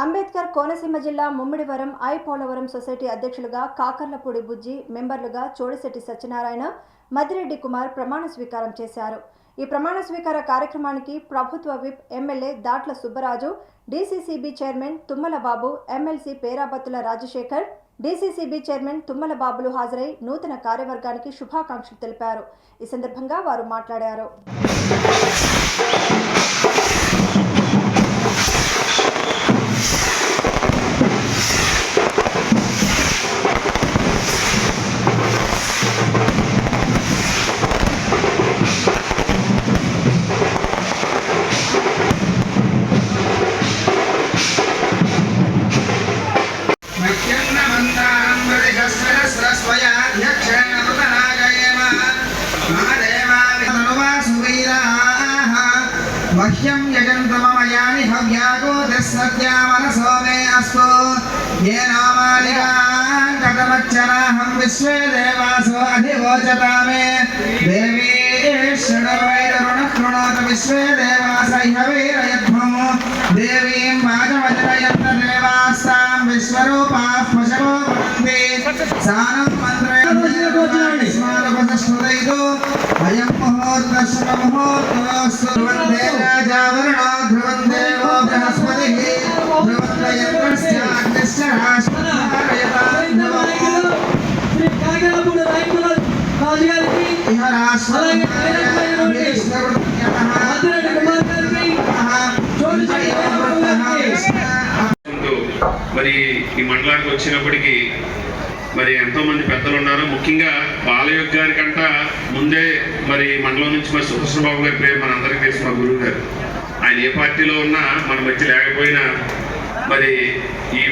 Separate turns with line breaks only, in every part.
అంబేద్కర్ కోనసీమ జిల్లా Mummidivaram I Polavaram society అధ్యక్షులుగా కాకర్లపూడి బుజ్జి మెంబర్లుగా చోడిశెట్టి సత్యనారాయణ మదిరెడ్డి కుమార్ ప్రమాణ స్వీకారం చేశారు. ఈ ప్రమాణ స్వీకార కార్యక్రమానికి ప్రభుత్వ whip MLA Datla Subbaraju DCCB chairman Tummala Babu MLC Perabathula Rajasekhar DCCB chairman Tummala బాబులు హాజరై నూతన కార్యవర్గానికి శుభాకాంక్షలు తెలిపారు. ఈ సందర్భంగా వారు మాట్లాడారు.
नित्यं यजन्तमयामि हव्याको दस्मत्या मनसो मे अस्तु। ये नामालिकान् कथमच्चनाहं विश्वे देवासो अधिवोचता मे। विश्वे देवास इहवैरयध्वं देवीं देवास्तां विश्वरूपाः पशवो भवन्ति। सानं
మరి ఈ మండలానికి వచ్చినప్పటికీ మరి ఎంతో మంది పెద్దలు ఉన్నారు. ముఖ్యంగా బాలయోగ్ గారి కంట ముందే మరి మండలం నుంచి మరి సుభాష్ బాబు గారి పేరు మన అందరికీ తెలుసు మా గురువు గారు. ఆయన ఏ పార్టీలో ఉన్నా మన మధ్య లేకపోయినా మరి ఈ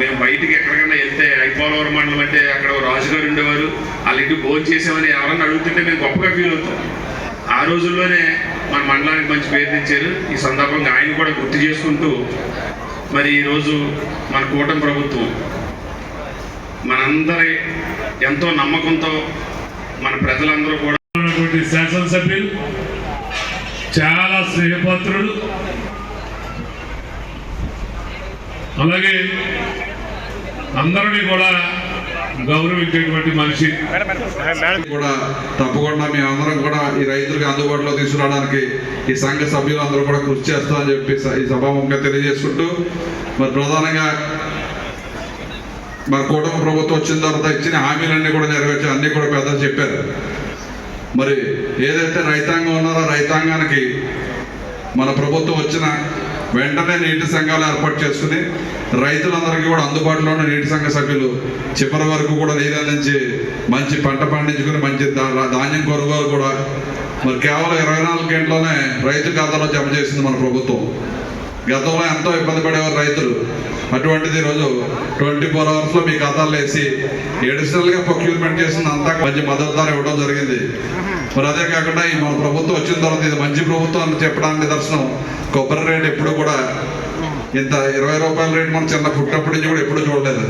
మేము బయటికి ఎక్కడికైనా వెళ్తే ఐపోలవరం మండలం అంటే అక్కడ రాజుగారు ఉండేవారు. వాళ్ళ ఇంటికి భోజనం చేసామని ఎవరన్నా అడుగుతుంటే మేము గొప్పగా ఫీల్ అవుతాం. ఆ రోజుల్లోనే మన మండలానికి మంచి పేరు తెచ్చారు. ఈ సందర్భంగా ఆయన కూడా గుర్తు చేసుకుంటూ మరి ఈరోజు మన కూటమి ప్రభుత్వం మనందరి ఎంతో నమ్మకంతో మన ప్రజలందరూ కూడా
శాసనసభ్యులు చాలా స్నేహపాత్రుడు అలాగే అందరినీ కూడా గౌరవించేటువంటి మనిషి.
కూడా తప్పకుండా మేమందరం కూడా ఈ రైతులకు అందుబాటులో తీసుకురావడానికి ఈ సంఘ సభ్యులందరూ కూడా కృషి చేస్తామని చెప్పి ఈ సభాముఖంగా తెలియజేసుకుంటూ మరి ప్రధానంగా మరి కూటమి ప్రభుత్వం వచ్చిన తర్వాత ఇచ్చిన హామీలన్నీ కూడా నెరవేర్చారు. అన్నీ కూడా పెద్దలు చెప్పారు. మరి ఏదైతే రైతాంగం ఉన్నారో రైతాంగానికి మన ప్రభుత్వం వచ్చిన వెంటనే నీటి సంఘాలు ఏర్పాటు చేసుకుని రైతులందరికీ కూడా అందుబాటులో ఉన్న నీటి సంఘ సభ్యులు చివరి వరకు కూడా నీరు అందించి మంచి పంట పండించుకుని మంచి ధాన్యం కొనుగోలు కూడా మరి కేవలం ఇరవై నాలుగు గంటలోనే రైతు ఖాతాలో జమ చేసింది మన ప్రభుత్వం. గతంలో ఎంతో ఇబ్బంది పడేవారు అటువంటిది ఈరోజు ట్వంటీ ఫోర్ అవర్స్లో మీ ఖాతాల్లో వేసి ఎడిషనల్గా ప్రొక్యూర్మెంట్ చేసింది అంతా మంచి మద్దతు ధర ఇవ్వడం జరిగింది. మరి అదే కాకుండా ఈ మన ప్రభుత్వం వచ్చిన తర్వాత ఇది మంచి ప్రభుత్వం అని చెప్పడానికి నిదర్శనం. కొబ్బరి రేటు ఎప్పుడు కూడా ఇంత ఇరవై రూపాయల రేటు మనం చిన్న పుట్టినప్పటి నుంచి కూడా ఎప్పుడు చూడలేదు.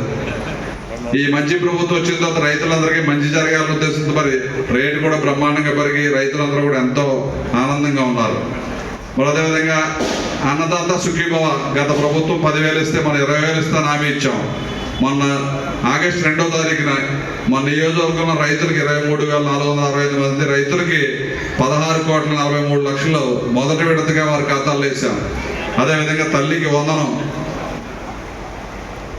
ఈ మంచి ప్రభుత్వం వచ్చిన తర్వాత రైతులందరికీ మంచి జరగాలని ఉద్దేశంతో మరి రేటు కూడా బ్రహ్మాండంగా పెరిగి రైతులందరూ కూడా ఎంతో ఆనందంగా ఉన్నారు. మరి అదేవిధంగా అన్నదాత సుఖీభవ గత ప్రభుత్వం పదివేలు ఇస్తే మనం ఇరవై వేలు ఇస్తాను హామీ ఇచ్చాం. మొన్న ఆగస్ట్ రెండో తారీఖున మన నియోజకవర్గంలో రైతులకు ఇరవై మూడు వేల నాలుగు వందల అరవై ఐదు మంది రైతులకి పదహారు కోట్ల నలభై మూడు లక్షలు మొదటి విడతగా వారి ఖాతాలు వేసాం అదేవిధంగా తల్లికి వందనం.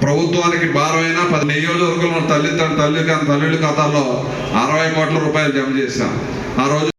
ప్రభుత్వానికి భారమైన పది నియోజకవర్గంలో తల్లి తల్లి తల్లి ఖాతాల్లో అరవై కోట్ల రూపాయలు జమ చేశాం. ఆ రోజు